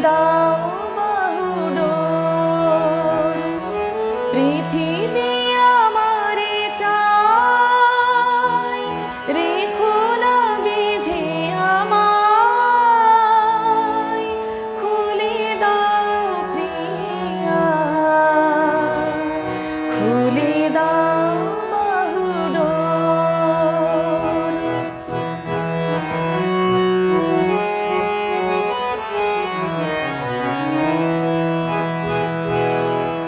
감사합니다.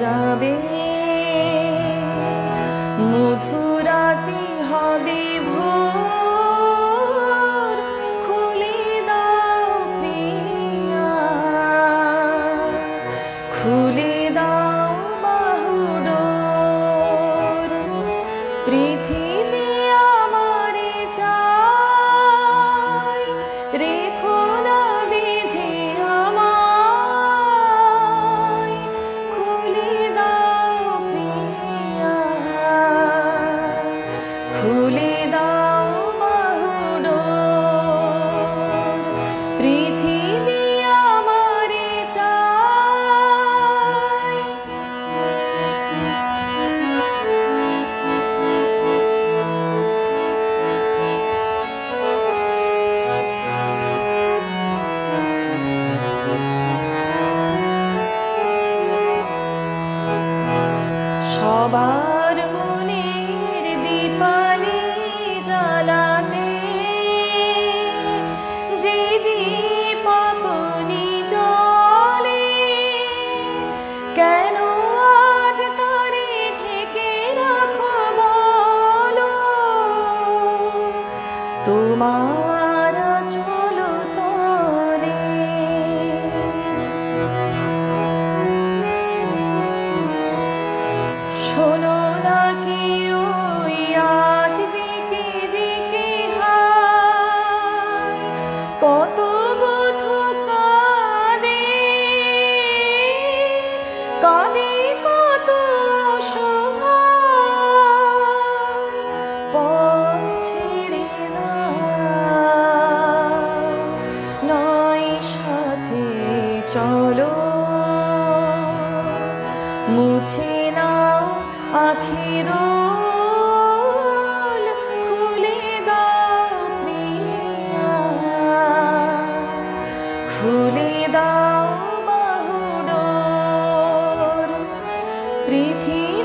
যাবে 走马 চলো মুছে নাও আখির খুলে দাও প্রিয়া খুলে দাও বাহুর পৃথিবী